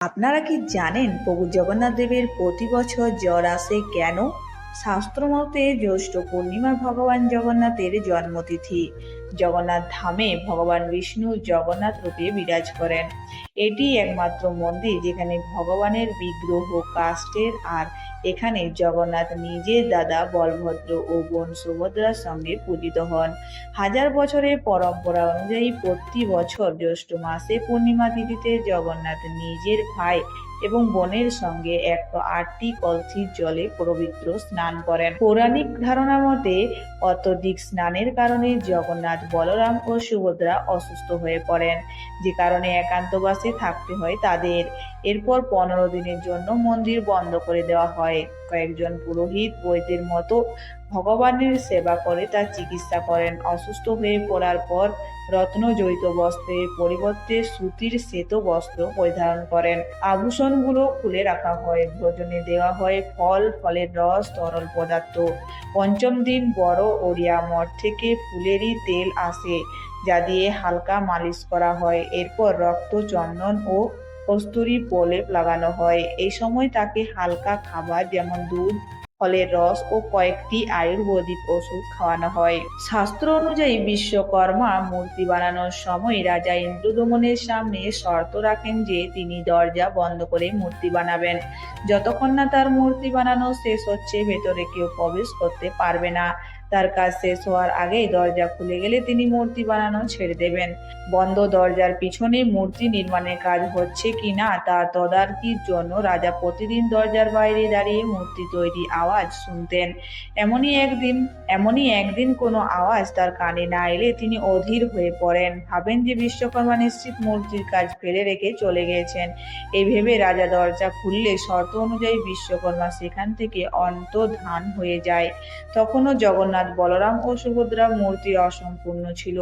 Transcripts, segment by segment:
আপনারা কি জানেন প্রভু জগন্নাথ দেবের প্রতি বছর জ্বর আসে কেন? শাস্ত্র মতে জ্যৈষ্ঠ পূর্ণিমা ভগবান জগন্নাথের জন্মতিথি। জগন্নাথ ধামে ভগবান বিষ্ণু জগন্নাথ রূপে বিরাজ করেন। এটি একমাত্র মন্দির যেখানে ভগবানের বিগ্রহ কাষ্টের আর এখানে জগন্নাথ নিজের দাদা বলভদ্র ও বোন সুভদ্রার সঙ্গে পূজিত হন। হাজার বছরের পরম্পরা অনুযায়ী প্রতি বছর জ্যৈষ্ঠ মাসে পূর্ণিমা তিথিতে জগন্নাথ নিজের ভাই এবং বোনের সঙ্গে একশো আটটি কলসির জলে পবিত্র স্নান করেন। পৌরাণিক ধারণা মতে অত্যধিক স্নানের কারণে জগন্নাথ বলরাম ও সুভদ্রা অসুস্থ হয়ে পড়েন। যে কারণে একান্তবাসে থাকতে হয় তাদের। এরপর পনেরো দিনের জন্য মন্দির বন্ধ করে দেওয়া হয়। কয়েকজন পুরোহিত বৈদ্যের মতো ভগবানের সেবা করে, তার চিকিৎসা করেন। অসুস্থ হয়ে পড়ার পর রত্ন জড়িত বস্ত্রের পরিবর্তে সুতির শ্বেত বস্ত্র পরিধারণ করেন। আভূষণগুলো খুলে রাখা হয়, ভোজনে দেওয়া হয়, ফল, ফলের রস, তরল পদার্থ। পঞ্চম দিন বড় ওড়িয়া মঠ থেকে ফুলেরই তেল আসে, যা দিয়ে হালকা মালিশ করা হয়। এরপর রক্ত চন্দন ও কস্তুরি প্রলেপ লাগানো হয়। এই সময় তাকে হালকা খাবার, যেমন দুধ ফলের রস ও কয়েকটি আয়ুর্বেদিক ওষুধ খাওয়ানো হয়। শাস্ত্র অনুযায়ী বিশ্বকর্মা মূর্তি বানানোর সময় রাজা ইন্দ্রদমনের সামনে শর্ত রাখেন যে তিনি দরজা বন্ধ করে মূর্তি বানাবেন। যতক্ষণ না তার মূর্তি বানানো শেষ হচ্ছে, ভেতরে কেউ প্রবেশ করতে পারবে না। তার কাজ শেষ হওয়ার আগেই দরজা খুলে গেলে তিনি মূর্তি বানানো ছেড়ে দেবেন। বন্ধ দরজার পিছনে মূর্তি নির্মাণের কাজ হচ্ছে কি না তা তদারকির জন্য রাজা প্রতিদিন দরজার বাইরে দাঁড়িয়ে মূর্তি তৈরি আওয়াজ শুনতেন। এমনই একদিন এমনই একদিন কোনো আওয়াজ তার কানে না এলে তিনি অধীর হয়ে পড়েন। ভাবেন যে বিশ্বকর্মা নিশ্চিত মূর্তির কাজ ফেলে রেখে চলে গিয়েছেন এই ভেবে রাজা দরজা খুললে শর্ত অনুযায়ী বিশ্বকর্মা সেখান থেকে অন্তধান হয়ে যায়। তখনও জগন্নাথ বলরাম ও সুভদ্রা মূর্তি অসম্পূর্ণ ছিল।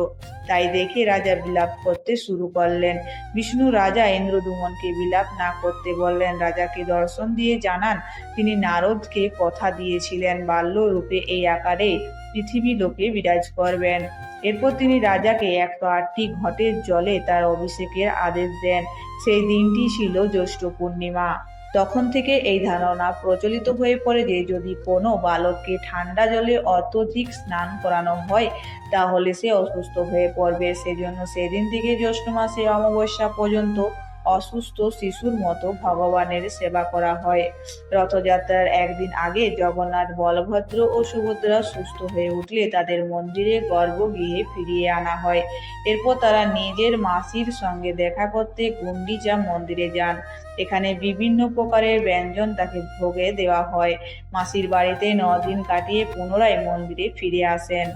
তাই দেখে রাজা বিলাপ করতে শুরু করলেন। বিষ্ণু রাজা ইন্দ্রদুমনকে বিলাপ না করতে বললেন, রাজাকে দর্শন দিয়ে জানান, তিনি নারদকে কথা দিয়েছিলেন। বাল্য রূপে এই আকারে পৃথিবী লোকে বিরাজ করবেন। এরপর তিনি রাজাকে একশো আটটি ঘটের জলে তার অভিষেকের আদেশ দেন। সেই দিনটি ছিল জ্যৈষ্ঠ পূর্ণিমা। তখন থেকে এই ধারণা প্রচলিত হয়ে পড়ে যে যদি কোনো বালককে ঠান্ডা জলে অত্যধিক স্নান করানো হয়, তাহলে সে অসুস্থ হয়ে পড়বে। সেজন্য সেদিন থেকে জ্যৈষ্ঠ মাসে অমাবস্যা পর্যন্ত অসুস্থ শিশুর মতো ভগবানের সেবা করা হয়। রথযাত্রার একদিন আগে জগন্নাথ, বলভদ্র ও সুভদ্রা সুস্থ হয়ে উঠলে তাদের মন্দিরে গর্ভগৃহে ফিরিয়ে আনা হয়। এরপর তারা নিজের মাসির সঙ্গে দেখা করতে গুন্ডিচা মন্দিরে যান। এখানে বিভিন্ন প্রকারের ব্যঞ্জন তাকে ভোগে দেওয়া হয়। মাসির বাড়িতে দিন কাটিয়ে পুনরায় মন্দিরে ফিরে আসেন।